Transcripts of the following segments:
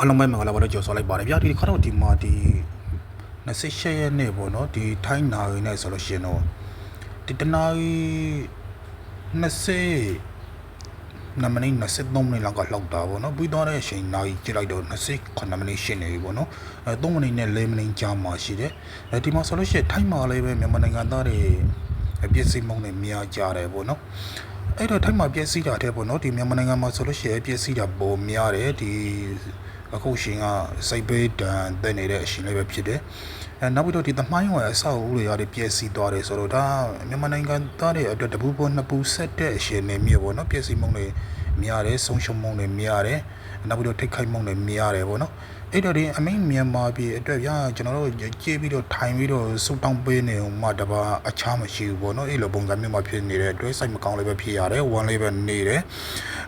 အားလုံးပဲမင်္ဂလာပါလို့ကြော်ဆိုလိုက်ပါတယ်ဗျာဒီခါတော့ဒီမှာဒီ28ရက်နေ့ပေါ့နော်ဒီထိုင်းနာရီနဲ့ဆိုလို့ရှိရင်တော့ဒီတနာရီ20နမနေ့23မိနစ်လောက်ကလောက်တာပေါ့နော်ပြီးသွားတဲ့အချိန်နာရီကြည့်လိုက်တော့29မိနစ်ရှိနေပြီပေါ့နော်အဲ3မိနစ်နဲ့4မိနစ်ကြာမှရှိတယ်အဲဒီမှာဆိုလို့ရှိရင်ထိုင်းမှာလည်းပဲမြန်မာနိုင်ငံသားတွေအပြည့်စိတ်မုံနဲ့များကြတယ်ပေါ့နော်အဲ့တော့ထိုက်မှာပြည့်စည်တာတဲ့ပေါ့နော်ဒီမြန်မာနိုင်ငံမှာဆိုလို့ရှိရင်ပြည့်စည်တာပုံများတယ်ဒီ အခုရှင်ကစိတ်ပေးတန်တက်နေတဲ့အရှင်လေးပဲဖြစ်တယ်အဲနောက်ပြီးတော့ဒီသမိုင်းဝယ်အဆောက်အဦတွေရတဲ့ပြည့်စည်သွားတယ်ဆိုတော့ဒါမြန်မာနိုင်ငံသားတွေအတွက်တပူပေါ်နှစ်ပူဆက်တဲ့အရှင်နေမြေပေါ့နော်ပြည့်စည်မုံတွေများတယ်ဆုံးရှုံးမုံတွေများတယ်နောက်ပြီးတော့ထိတ်ခိုက်မုံတွေများတယ်ပေါ့နော်အဲ့တော့ဒီအမိန်မြန်မာပြည်အတွက်ဗျာကျွန်တော်တို့ကြည့်ပြီးတော့ထိုင်ပြီးတော့စုတောင်းပေးနေအောင်မှတပါအခြားမရှိဘူးပေါ့နော်အဲ့လိုပုံစံမျိုးမှာဖြစ်နေတဲ့အတွက်စိတ်မကောင်းလည်းပဲဖြစ်ရတယ်ဝမ်းလည်းပဲနေတယ်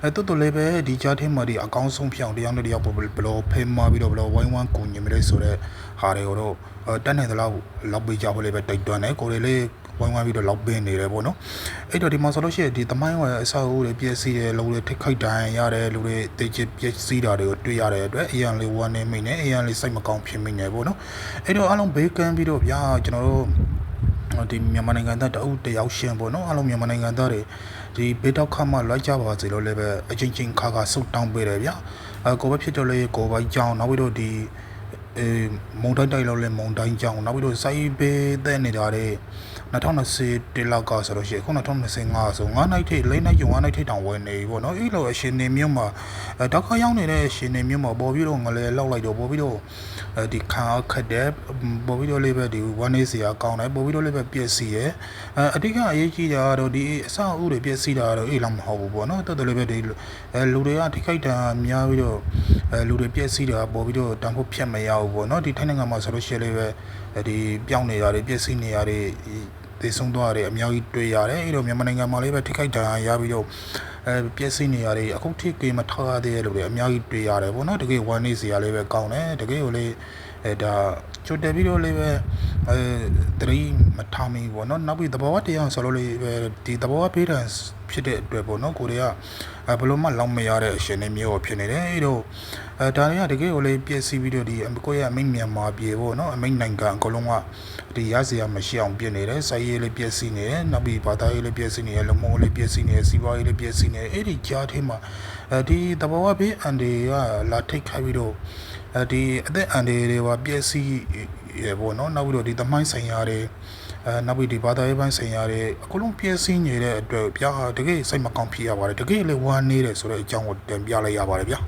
အဲတိုးတိုးလည်းပဲဒီကြားထဲမှာဒီအကောင်းဆုံးဖြစ်အောင်တရားနဲ့တရားပေါ်ဘလောဖဲမှာပြီးတော့ဘလောဝိုင်းဝန်းကူညီမလို့ဆိုတော့ဟာတွေကိုတော့တက်နေသလောက်လောက်ပေးကြဖို့လည်းပဲတိုက်တွန်းတယ်ကိုယ်လေးဝိုင်းဝန်းပြီးတော့လောက်ပင်းနေတယ်ပေါ့နော်အဲ့တော့ဒီမှာဆိုလို့ရှိရင်ဒီသမိုင်းဝယ်အဆောက်အဦတွေပြည့်စည်တယ်လူတွေထိခိုက်ဒဏ်ရာရတယ်လူတွေတေချစ်ပြည့်စည်တာတွေကိုတွေ့ရတဲ့အတွက်အရန်လေးဝမ်းနေမိနေအရန်လေးစိတ်မကောင်းဖြစ်မိနေပေါ့နော်အဲ့တော့အားလုံးဘေးကန်းပြီးတော့ဗျာကျွန်တော်တို့ ဒီမြန်မာနိုင်ငံသားတအုပ်တယောက်ရှင်ပေါ့နော်အားလုံးမြန်မာနိုင်ငံသားတွေဒီဘေးတော့ခမှလိုက်ကြပါစေလို့လည်းပဲအချင်းချင်းခါခါဆုတ်တောင်းပေးတယ်ဗျာအဲကိုပဲဖြစ်တော့လေကိုပဲကြောင်းနောက်ပြီးတော့ဒီ အဲမုံတိုင်းတိုက်လို့လဲမုံတိုင်းကြောင်းနောက်ပြီးတော့စိုင်းဘေးတဲ့နေတာတွေ2020တိလောက်ကဆိုလို့ရှိရင်ခု2025ဆို9နိုင်ထိ၄နိုင်ကျုံ9နိုင်ထိတောင်ဝယ်နေပြီပေါ့နော်အဲ့လိုအရှင်နေမြို့မှာအဲတောက်ခါရောက်နေတဲ့အရှင်နေမြို့မှာပေါ်ပြီးတော့ငလဲလောက်လိုက်တော့ပေါ်ပြီးတော့အဲဒီခံအခက်တယ်ပေါ်ပြီးတော့လေးပဲဒီ1 day စီကကောင်းတယ်ပေါ်ပြီးတော့လေးပဲပြည့်စည်ရယ်အဲအဓိကအရေးကြီးတာကတော့ဒီအဆောက်အဦတွေပြည့်စည်တာကတော့အေးလောက်မဟုတ်ဘူးပေါ့နော်တော်တော်လေးပဲဒီအဲလူတွေကထိခိုက်တာများပြီးတော့အဲလူတွေပြည့်စည်တာပေါ်ပြီးတော့တန်ဖို့ဖြတ်မရဘူးပေါ့နော်ဒီထိုင်းနိုင်ငံမှာဆိုလို့ရှိရင်လေးပဲဒီပြောင်းနေတာတွေပြည့်စည်နေရတွေသေဆုံးသွားတယ်အများကြီးတွေ့ရတယ်အဲ့တော့မြန်မာနိုင်ငံမှာလည်းပဲထိခိုက်ဒဏ်ရာရပြီးတော့အဲပြည့်စည်နေရတယ်အခုထိကေမထားရသေးတဲ့လူတွေအများကြီးတွေ့ရတယ်ပေါ့နော်တကယ်ဝမ်းနေစရာလေးပဲကောင်းတယ်တကယ်ကိုလေအဲဒါချိုတယ်ပြီးတော့လေးပဲအဲတရီမထားမီပေါ့နော်နောက်ပြီးသဘောဝတရားဆိုလို့လေးပဲဒီသဘောဝပေးတယ်ဖြစ်တဲ့အတွက်ပေါ့နော်ကိုတွေကအဲဘလို့မှလောက်မရတဲ့အရှင်နေမျိုးဖြစ်နေတယ်အဲ့တော့ အဲဒါတွေကတကယ်ကိုလေပြည့်စည်ပြီးတော့ဒီကိုရဲ့အမိတ်မြန်မာပြည်ပေါ့နော်အမိတ်နိုင်ငံအကုန်လုံးကဒီရစရာမရှိအောင်ပြင်နေတယ်စိုက်ရေးလေးပြည့်စည်နေတယ်နောက်ပြီးဘာသာရေးလေးပြည့်စည်နေတယ်လူမှုလေးပြည့်စည်နေတယ်စီးပွားရေးလေးပြည့်စည်နေတယ်အဲ့ဒီကြားထဲမှာအဲဒီသဘောဝပေးအန်ဒီကလာထိတ်ခိုက်ပြီးတော့အဲဒီအသက်အန်ဒီတွေကပြည့်စည်ရပေါ့နော်နောက်ပြီးတော့ဒီသမိုင်းဆိုင်ရာတွေအဲနောက်ပြီးဒီဘာသာရေးပိုင်းဆိုင်ရာတွေအကုန်လုံးပြည့်စည်နေတဲ့အတွက်ဗျာတကယ်စိတ်မကောင်းဖြစ်ရပါတယ်တကယ်လေဝမ်းနေတယ်ဆိုတဲ့အကြောင်းကိုတင်ပြလိုက်ရပါတယ်ဗျာ